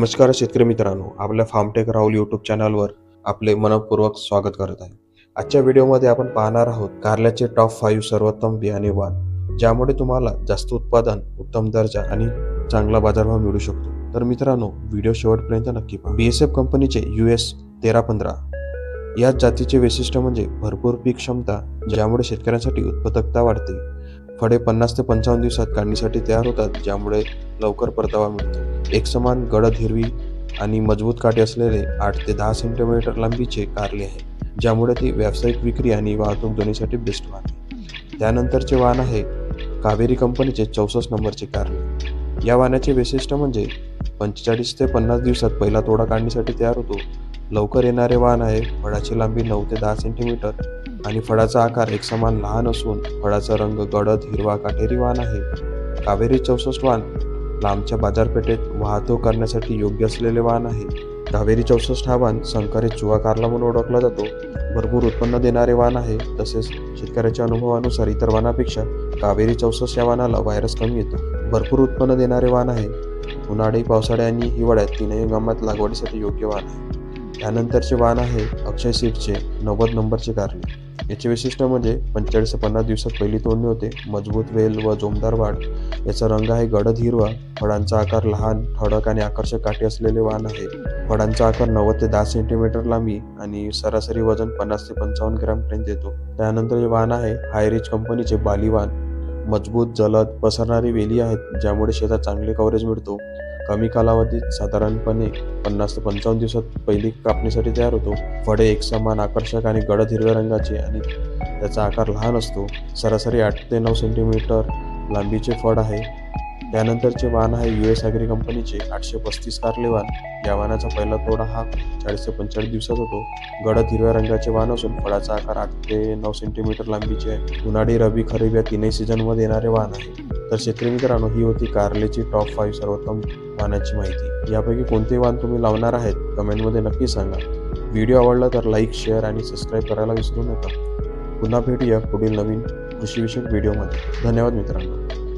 नमस्कार शेतकरी मित्रांनो आपल्या फार्मटेक राहुल यूट्यूब चॅनलवर आपले मनपूर्वक स्वागत करत आहे. आजच्या व्हिडिओमध्ये आपण पाहणार आहोत कारल्याचे टॉप फाईव्ह सर्वोत्तम बियाणे वाण ज्यामुळे तुम्हाला जास्त उत्पादन उत्तम दर्जा आणि चांगला बाजारभाव मिळू शकतो. तर मित्रांनो व्हिडिओ शेवटपर्यंत नक्की पहा. बी एस एफ कंपनीचे यू एस तेरा पंधरा या जातीचे वैशिष्ट्य म्हणजे भरपूर पीक क्षमता ज्यामुळे शेतकऱ्यांसाठी उत्पादकता वाढते. फळे पन्नास ते पंचावन्न दिवसात काढणीसाठी तयार होतात ज्यामुळे लवकर परतावा मिळतो. एकसमान गडद हिरवी आणि मजबूत काठी असलेले आठ ते दहा सेंटीमीटर लांबीचे कारले आहे ज्यामुळे ती व्यावसायिक विक्री आणि वाहतूक दोन्हीसाठी बेस्ट वाहन त्यानंतरचे वाहन आहे कावेरी कंपनीचे चौसष्ट नंबरचे कारले. या वाहनाचे वैशिष्ट्य म्हणजे पंचेचाळीस ते पन्नास दिवसात पहिला तोडा काढण्यासाठी तयार होतो. लवकर येणारे वाहन आहे फळाची लांबी नऊ ते दहा सेंटीमीटर आणि फळाचा आकार एकसमान लहान असून फळाचा रंग गडद हिरवा काटेरी वाहन आहे. कावेरी चौसष्ट वाहन लांबच्या बाजारपेठेत वाहतूक करण्यासाठी योग्य असलेले वाहन आहे. कावेरी चौसष्ट हा वाहन संकरित चुवा कारला म्हणून ओळखला जातो. भरपूर उत्पन्न देणारे वाहन आहे तसेच शेतकऱ्याच्या अनुभवानुसार इतर वाहनापेक्षा कावेरी चौसष्ट या वाहनाला व्हायरस कमी येतो. भरपूर उत्पन्न देणारे वाहन आहे. उन्हाळी पावसाळ्या आणि हिवाळ्यात तीनही हंगामात लागवडीसाठी योग्य वाहन आहे. त्यानंतरचे वाहन आहे अक्षय सीटचे नव्वद नंबरचे कारले. याचे वैशिष्ट्य म्हणजे पंचेचाळीस ते पन्नास दिवसात पहिली तोडणी होते. मजबूत वेल व जोमदार वाढ. याचा रंग आहे गडद हिरवा. फळांचा आकार लहान ठळक आणि आकर्षक काठी असलेले वाहन आहे. फळांचा आकार नव्वद ते दहा सेंटीमीटर लांबी आणि सरासरी वजन पन्नास ते पंचावन्न ग्रॅम पर्यंत येतो. त्यानंतर जे वाहन आहे हायरिच कंपनीचे बाली वाहन मजबूत जलद पसरणारी वेली आहेत ज्यामुळे शेतात चांगले कव्हरेज मिळतो. कमी कालावधीत साधारणपणे पन्नास ते पंचावन्न दिवसात पहिली कापणीसाठी तयार होतो. फळे एकसमान आकर्षक आणि गडद हिरव्या रंगाचे आणि त्याचा आकार लहान असतो. सरासरी आठ ते नऊ सेंटीमीटर लांबीचे फळ आहे. त्यानंतरचे वाहन आहे यू एस अॅग्री कंपनीचे आठशे पस्तीस कारले वाहन या वाहनाचा पहिला तोडा हा चाळीस ते पंचेचाळीस दिवसात होतो. गडद हिरव्या रंगाचे वाहन असून फळाचा आकार आठ ते नऊ सेंटीमीटर लांबीचे आहे. उन्हाळी रबी खरीप या तीनही सीझनमध्ये येणारे वाहन आहे. तर शेतकरी मित्रांनो ही होती कार्लेची टॉप फाईव्ह सर्वोत्तम वाहनाची माहिती. यापैकी कोणते वाहन तुम्ही लावणार आहेत कमेंटमध्ये नक्की सांगा. व्हिडिओ आवडला तर लाईक शेअर आणि सबस्क्राईब करायला विसरू नका. पुन्हा भेटूया पुढील नवीन कृषीविषयक व्हिडिओमध्ये धन्यवाद मित्रांनो.